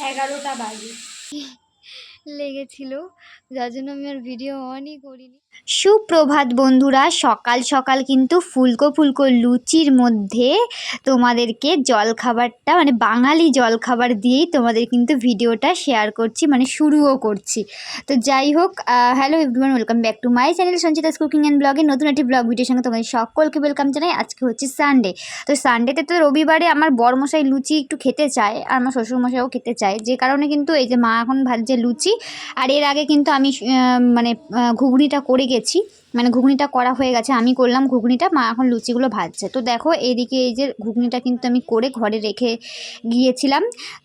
এগারোটা বাজে। লেগেছিল, যার জন্য আমি আর ভিডিও অনই করিনি। সুপ্রভাত বন্ধুরা, সকাল সকাল কিন্তু ফুলকো ফুলকো লুচির মধ্যে তোমাদেরকে জলখাবারটা মানে বাঙালি জলখাবার দিয়েই তোমাদের কিন্তু ভিডিওটা শেয়ার করছি মানে শুরুও করছি। তো যাই হোক hello everyone welcome back to my channel Sanchita's cooking and ব্লগে নতুন একটি ব্লগ ভিডিওর সঙ্গে তোমাদের সকলকে ওয়েলকাম জানাই। আজকে হচ্ছে সানডে তো সানডেতে তো রবিবারে আমার বরমশাই লুচি একটু খেতে চায়, আর আমার শ্বশুরমশাইও খেতে চায়। যে কারণে কিন্তু এই যে মা এখন ভাজছে লুচি আর এর আগে কিন্তু আমি মানে ঘুগনিটা করে গেছি। মানে ঘুগনিটা করা হয়ে গেছে, আমি করলাম ঘুগনিটা, মা এখন লুচিগুলো ভাজছে। তো দেখো, এইদিকে এই যে ঘুগনিটা কিন্তু আমি করে ঘরে রেখে গিয়েছিলাম।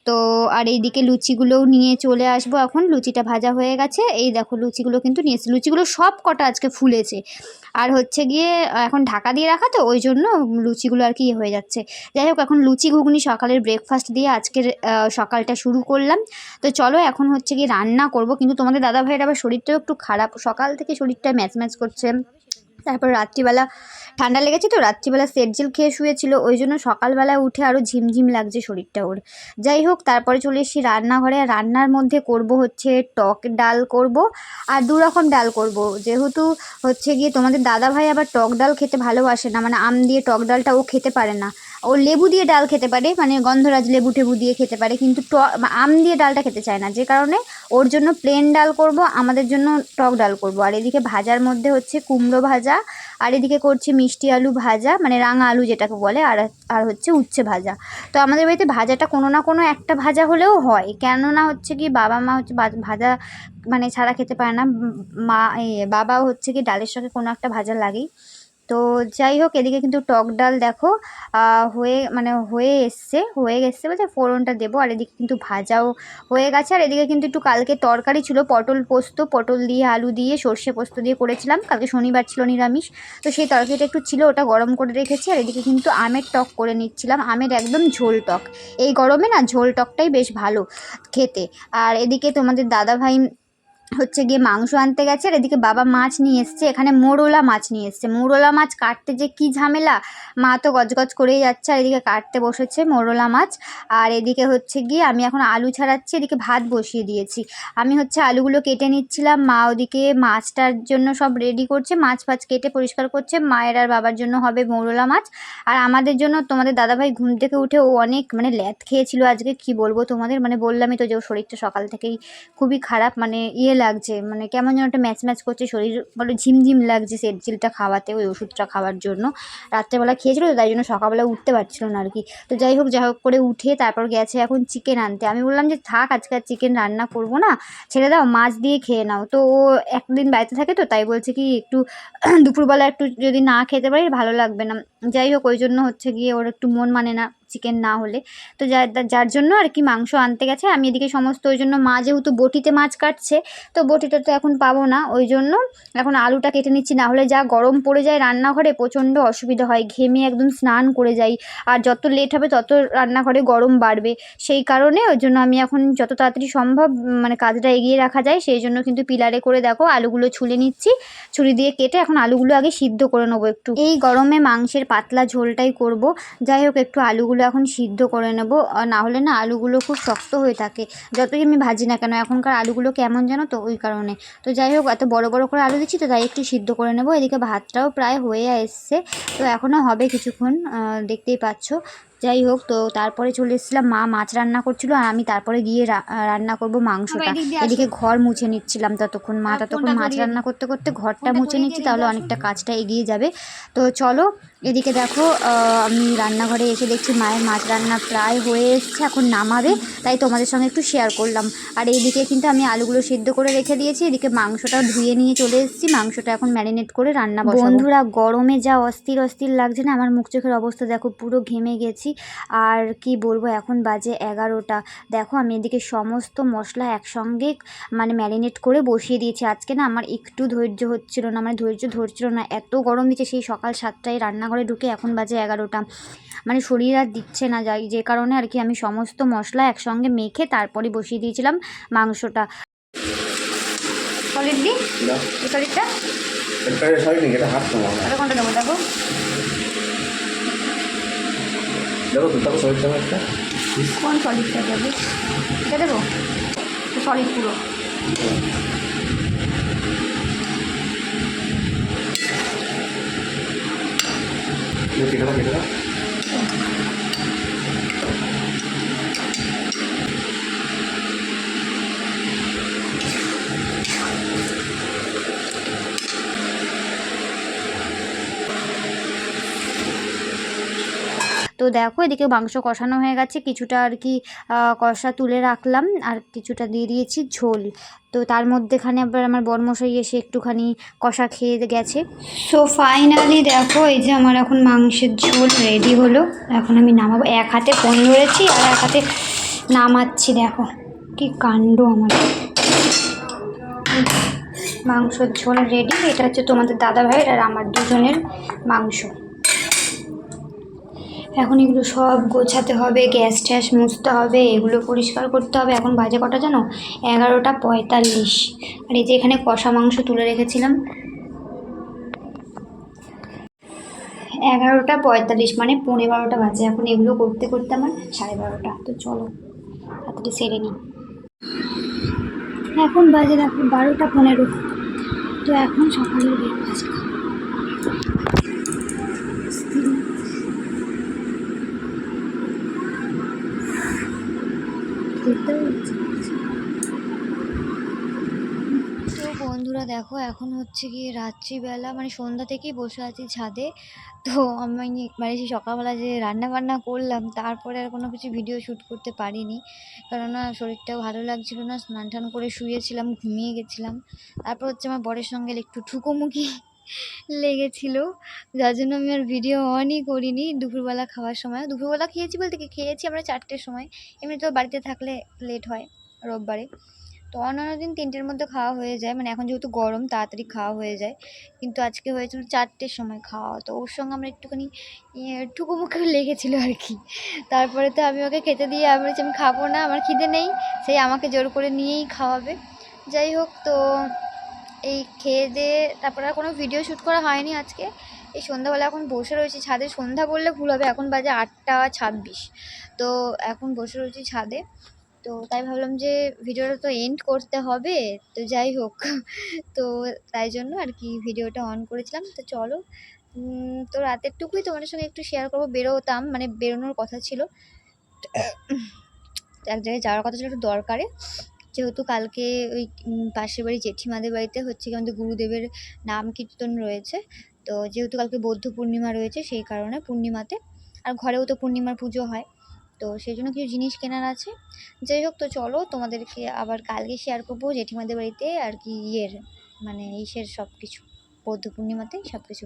তো আর এইদিকে লুচিগুলোও নিয়ে চলে আসব এখন, লুচিটা ভাজা হয়ে গেছে। এই দেখো লুচিগুলো কিন্তু নিয়েছি লুচিগুলো সব কটা আজকে ফুলেছে। আর হচ্ছে গিয়ে, এখন ঢাকা দিয়ে রাখা তো, ওই জন্য লুচিগুলো আর কি ইয়ে হয়ে যাচ্ছে। যাই হোক, এখন লুচি, ঘুগনি, সকালের ব্রেকফাস্ট দিয়ে আজকের সকালটা শুরু করলাম। তো চলো, এখন হচ্ছে গিয়ে রান্না করব। কিন্তু তোমাদের দাদা ভাইয়ের আবার শরীরটাও একটু খারাপ। সকাল থেকে শরীরটা ম্যাচ ম্যাচ করছে। তারপর রাত্রিবেলা ঠান্ডা লেগেছে তো, রাত্রিবেলা সেট জিল খেয়ে শুয়েছিল, ওই জন্য সকালবেলায় উঠে আরও ঝিমঝিম লাগছে শরীরটা ওর। যাই হোক, তারপরে চলে এসেছি রান্নাঘরে। রান্নার মধ্যে করব হচ্ছে টক ডাল করব আর দু রকম ডাল করব। যেহেতু হচ্ছে গিয়ে তোমাদের দাদা ভাই আবার টক ডাল খেতে ভালোবাসে না মানে আম দিয়ে টক ডালটা ও খেতে পারে না। ও লেবু দিয়ে ডাল খেতে পারে মানে গন্ধরাজ লেবু টেবু দিয়ে খেতে পারে, কিন্তু ট- আম দিয়ে ডালটা খেতে চায় না। যে কারণে ওর জন্য প্লেন ডাল করব, আমাদের জন্য টক ডাল করব। আর এদিকে ভাজার মধ্যে হচ্ছে কুমড়ো ভাজা, আর এদিকে করছি মিষ্টি আলু ভাজা মানে রাঙা আলু যেটাকে বলে, আর আর হচ্ছে উচ্ছে ভাজা। তো আমাদের বাড়িতে ভাজাটা কোনো না কোনো একটা ভাজা হলেও হয়। কেননা হচ্ছে কি, বাবা মা হচ্ছে ভাজা মানে ছাড়া খেতে পারে না। মা বাবা হচ্ছে কি, ডালের সঙ্গে কোনো একটা ভাজা লাগেই। তো যাই হোক, এদিকে কিন্তু টক ডাল দেখো হয়ে মানে হয়ে এসছে, হয়ে গেছে বলতে ফোড়নটা দেবো, আর এদিকে কিন্তু ভাজাও হয়ে গেছে, আর এদিকে কিন্তু একটু কালকে তরকারি ছিল, পটল পোস্ত, পটল দিয়ে আলু দিয়ে, সর্ষে পোস্ত দিয়ে করেছিলাম, কালকে শনিবার ছিল নিরামিষ, তো সেই তরকারিটা একটু ছিল, ওটা গরম করে রেখেছি, আর এদিকে কিন্তু আমের টক করে নিচ্ছিলাম, আমের একদম ঝোল টক, এই গরমে না ঝোল টকটাই বেশ ভালো খেতে, আর এদিকে তোমাদের দাদা ভাই হচ্ছে গিয়ে মাংস আনতে গেছে আর এদিকে বাবা মাছ নিয়ে এসছে। এখানে মোরলা মাছ নিয়ে এসছে। মোরলা মাছ কাটতে যে কি ঝামেলা? মা তো গজগজ করেই যাচ্ছে আর এদিকে কাটতে বসেছে মোরলা মাছ। আর এদিকে হচ্ছে গিয়ে আমি এখন আলু ছাড়াচ্ছি, এদিকে ভাত বসিয়ে দিয়েছি। আমি হচ্ছে আলুগুলো কেটে নিচ্ছিলাম। মা ওদিকে মাছটার জন্য সব রেডি করছে। মাছ ফাছ কেটে পরিষ্কার করছে। মায়ের আর বাবার জন্য হবে মোরলা মাছ। আর আমাদের জন্য তোমাদের দাদাভাই ঘুম থেকে উঠে ও অনেক মানে ল্যাদ খেয়েছিল আজকে। কি বলব তোমাদের? মানে বললামই তো যে শরীরটা সকাল থেকেই খুবই খারাপ। মানে ইয়ে লাগছে মানে কেমন যেন একটা ম্যাচ ম্যাচ করছে, শরীর বলে ঝিমঝিম লাগছে সেটজিলটা খাওয়াতে, ওই ওষুধটা খাওয়ার জন্য। রাত্রেবেলা খেয়েছিল তো, তাই জন্য সকালবেলা উঠতে পারছিল না আর কি তো যাই হোক যাই হোক করে উঠে তারপর গেছে এখন চিকেন আনতে। আমি বললাম যে, থাক, আজকে আর চিকেন রান্না করব না। ছেড়ে দাও, মাছ দিয়ে খেয়ে নাও। তো ও একদিন বাড়িতে থাকে তো, তাই বলছে কি, একটু দুপুরবেলা একটু যদি না খেতে পারি, ভালো লাগবে না। যাই হোক, ওই জন্য হচ্ছে গিয়ে ওর একটু মন মানে না। চিকেন না হলে। তো যার যার জন্য আর কি মাংস আনতে গেছে। আমি এদিকে সমস্ত ওই জন্য মা যেহেতু বটিতে মাছ কাটছে, তো বটিটা তো এখন পাবো না। ওই জন্য এখন আলুটা কেটে নিচ্ছি, না হলে যা গরম পড়ে যায় রান্নাঘরে প্রচণ্ড অসুবিধা হয়। ঘেমে একদম স্নান করে যাই। আর যত লেট হবে তত রান্নাঘরে গরম বাড়বে। সেই কারণে ওই জন্য আমি এখন যত তাড়াতাড়ি সম্ভব মানে কাজটা এগিয়ে রাখা যায়। সেই জন্য কিন্তু পিলারে করে দেখো আলুগুলো ছুলে নিচ্ছি। ছুরি দিয়ে কেটে এখন আলুগুলো আগে সিদ্ধ করে নেব একটু। এই গরমে মাংসের পাতলা ঝোলটাই করব। যাই হোক, একটু আলুগুলো এখন সিদ্ধ করে নেব। না হলে না আলুগুলো খুব শক্ত হয়ে থাকে। যতই আমি ভাজি না কেন, এখনকার আলুগুলো কেমন জানো তো ওই কারণে। তো যাই হোক, এত বড় বড় করে আলু দিচ্ছি তো তাই একটু সিদ্ধ করে নেব। এদিকে ভাতটাও প্রায় হয়ে এসছে। তো এখনও হবে কিছুক্ষণ দেখতেই পাচ্ছ। যাই হোক তো তারপরে চলে এসেছিলাম মা মাছ রান্না করছিল আর আমি তারপরে গিয়ে রান্না করব মাংসটা। এদিক ঘর মুছে নিচ্ছিলাম ততক্ষণ মা ততক্ষণ মাছ রান্না করতে করতে ঘরটা মুছে নিচ্ছি তাহলে অনেকটা কাজটা এগিয়ে যাবে। তো চলো এদিকে দেখো আমি রান্নাঘরে এসে দেখছি মায়ের মাছ রান্না প্রায় হয়ে এসছে এখন নামাবে তাই তোমাদের সঙ্গে একটু শেয়ার করলাম। আর এইদিকে কিন্তু আমি আলুগুলো সিদ্ধ করে রেখে দিয়েছি এদিকে মাংসটা ধুয়ে নিয়ে চলে এসেছি মাংসটা এখন ম্যারিনেট করে রান্না বন্ধুরা গরমে যা অস্থির অস্থির লাগছে না আমার মুখ চোখের অবস্থা দেখো পুরো ঘেমে গেছি। আর কি বলব এখন বাজে এগারোটা। দেখো আমি এদিকে সমস্ত মশলা একসঙ্গে মানে ম্যারিনেট করে বসিয়ে দিয়েছি। আজকে না আমার একটু ধৈর্য হচ্ছিল না মানে ধৈর্য ধরছিল না। এত গরম দিচ্ছে সেই সকাল সাতটায় রান্নাঘরে ঢুকে এখন বাজে এগারোটা। মানে শরীর আর দিচ্ছে না যাই যে কারণে আর কি আমি সমস্ত মশলা একসঙ্গে মেখে তারপরে বসিয়ে দিয়েছিলাম মাংসটা। সলিড দি? সলিডটা? এটা হাত তোমার কোনটা দেবো দেখো। দেখো তো তারপর সরির একটা। কোন সলিডটা দেবো এটা দেবো সলিড পুরো। কেটে দাও কেটে দাও তো দেখো, এদিকে মাংস কষানো হয়ে গেছে। কিছুটা আর কি কষা তুলে রাখলাম। আর কিছুটা দিয়ে দিয়েছি ঝোল। তো তার মধ্যেখানে আবার আমার বরমশাই এসে একটুখানি কষা খেয়ে গেছে। সো ফাইনালি দেখো, এই যে আমার এখন মাংসের ঝোল রেডি হলো। এখন আমি নামাবো। এক হাতে ফোন ধরেছি আর এক হাতে নামাচ্ছি, দেখো। কি কাণ্ড আমার। মাংসের ঝোল রেডি এটা হচ্ছে তোমাদের দাদা ভাইয়ের আর আমার দুজনের মাংস। এখন এগুলো সব গোছাতে হবে, গ্যাস ট্যাস মুছতে হবে, এগুলো পরিষ্কার করতে হবে। এখন বাজে কটা জানো? এগারোটা পঁয়তাল্লিশ। আর এই যে এখানে কষা মাংস তুলে রেখেছিলাম। এগারোটা পঁয়তাল্লিশ মানে পৌনে বারোটা বাজে। এখন এগুলো করতে করতে আমার সাড়ে বারোটা। তো চলো তাড়াতাড়ি সেরে নিই। এখন বাজে দেখো বারোটা পনেরো। তো এখন সকালের ব্রেকফাস্ট তো বন্ধুরা দেখো, এখন হচ্ছে গিয়ে রাত্রিবেলা মানে সন্ধ্যা থেকেই বসে আছি ছাদে। তো আমি মানে সেই সকালবেলা যে রান্না বান্না করলাম, তারপরে আর কোনো কিছু ভিডিও শ্যুট করতে পারিনি। কেননা শরীরটাও ভালো লাগছিল না স্নান টান করে শুয়েছিলাম, ঘুমিয়ে গেছিলাম। তারপর হচ্ছে আমার বরের সঙ্গে একটু ঠুকোমুখি লেগেছিল। যার জন্য আমি আর ভিডিও অনই করিনি দুপুরবেলা খাওয়ার সময়। দুপুরবেলা খেয়েছি বলতে কি? খেয়েছি আমরা চারটের সময়। এমনিতেও বাড়িতে থাকলে লেট হয় রোববারে। তো অন্যান্য দিন তিনটের মধ্যে খাওয়া হয়ে যায়। মানে এখন যেহেতু গরম, তাড়াতাড়ি খাওয়া হয়ে যায়। কিন্তু আজকে হয়েছিল চারটের সময় খাওয়া। তো ওর সঙ্গে আমরা একটুখানি ইয়ে মুখে লেগেছিলো আর কি। তারপরে তো আমি ওকে খেতে দিয়ে আমি বলছি, আমি খাব না, আমার খিদে নেই। সেই আমাকে জোর করে নিয়েই খাওয়াবে। যাই হোক, তো এই খেয়ে দিয়ে তারপরে আর কোনো ভিডিও শ্যুট করা হয়নি আজকে। এই সন্ধ্যাবেলা এখন বসে রয়েছি ছাদে। সন্ধ্যা বললে ভুল হবে, এখন বাজে আটটা ছাব্বিশ। তো এখন বসে রয়েছি ছাদে। তো তাই ভাবলাম যে ভিডিওটা তো এন্ড করতে হবে। তো যাই হোক, তো তাই জন্য আর কি ভিডিওটা অন করেছিলাম। তো চলো তো রাতেরটুকুই তোমাদের সঙ্গে একটু শেয়ার করব। বেরোতাম মানে বেরোনোর কথা ছিল। এক জায়গায় যাওয়ার কথা ছিল, একটু দরকারে। যেহেতু কালকে ওই পাশের বাড়ি জেঠিমাদের বাড়িতে হচ্ছে কি আমাদের গুরুদেবের নাম কীর্তন রয়েছে। তো যেহেতু কালকে বৌদ্ধ পূর্ণিমা রয়েছে, সেই কারণে পূর্ণিমাতে। আর ঘরেও তো পূর্ণিমার পুজো হয়। তো সেই জন্য কিছু জিনিস কেনার আছে। যাই হোক, তো চলো তোমাদেরকে আবার কালকে শেয়ার করব জেঠিমাদের বাড়িতে আর কি ইয়ের মানে ইসের সব কিছু বৌদ্ধ পূর্ণিমাতে সব কিছু